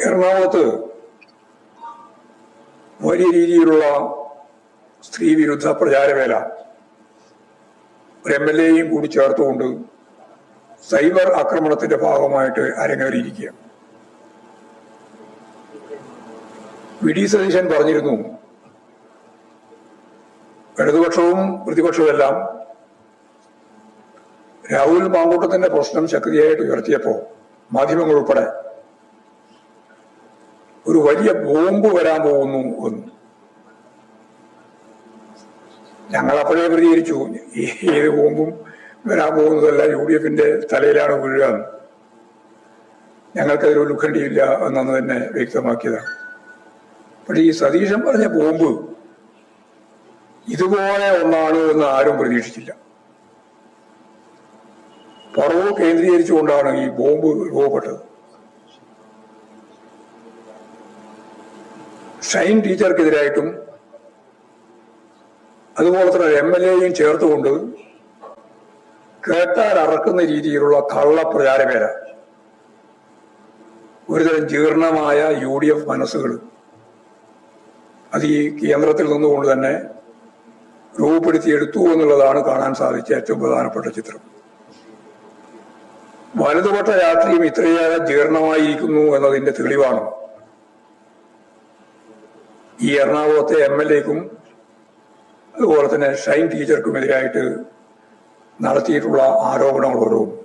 എറണാകുളത്ത് വലിയ രീതിയിലുള്ള സ്ത്രീ വിരുദ്ധ പ്രചാരവേല ഒരു എം എൽ എയും കൂടി ചേർത്തുകൊണ്ട് സൈബർ ആക്രമണത്തിന്റെ ഭാഗമായിട്ട് അരങ്ങേറിയിരിക്കുക വി. ഡി. സതീശൻ പറഞ്ഞിരുന്നു ഇടതുപക്ഷവും പ്രതിപക്ഷവും രാഹുൽ മാങ്കൂട്ടത്തിന്റെ പ്രശ്നം ശക്തിയായിട്ട് ഉയർത്തിയപ്പോ മാധ്യമങ്ങൾ ഉൾപ്പെടെ ഒരു വലിയ ബോംബ് വരാൻ പോകുന്നു എന്ന്. ഞങ്ങൾ അപ്പോഴേ പ്രതികരിച്ചു. ഏത് ബോംബും വരാൻ പോകുന്നതല്ല യു ഡി എഫിന്റെ തലയിലാണ് വീഴുക എന്ന്. ഞങ്ങൾക്കതിലൊരു ഉത്കണ്ഠയില്ല എന്നന്ന് തന്നെ വ്യക്തമാക്കിയതാണ്. പക്ഷേ ഈ സതീശൻ പറഞ്ഞ ബോംബ് ഇതുപോലെ ഒന്നാണ് എന്ന് ആരും പ്രതീക്ഷിച്ചില്ല. പുറവ് കേന്ദ്രീകരിച്ചുകൊണ്ടാണ് ഈ ബോംബ് രൂപപ്പെട്ടത്. ഷൈൻ ടീച്ചർക്കെതിരായിട്ടും അതുപോലെ തന്നെ എം എൽ എയും ചേർത്തുകൊണ്ട് കേട്ടാൽ അറക്കുന്ന രീതിയിലുള്ള കള്ള പ്രചാരവേല ഒരുതരം ജീർണമായ യു ഡി എഫ് മനസ്സുകൾ അത് ഈ കേന്ദ്രത്തിൽ നിന്നുകൊണ്ട് തന്നെ രൂപപ്പെടുത്തിയെടുത്തു എന്നുള്ളതാണ് കാണാൻ സാധിച്ച ഏറ്റവും പ്രധാനപ്പെട്ട ചിത്രം. വലതുപക്ഷ രാഷ്ട്രീയം ഇത്രയേറെ ജീർണമായിരിക്കുന്നു എന്നതിന്റെ തെളിവാണ്. ഈ എറണാകുളത്തെ എം എൽ എക്കും അതുപോലെ തന്നെ ഷൈൻ ടീച്ചർക്കുമെതിരായിട്ട് നടത്തിയിട്ടുള്ള ആരോപണങ്ങൾ ഓരോന്നും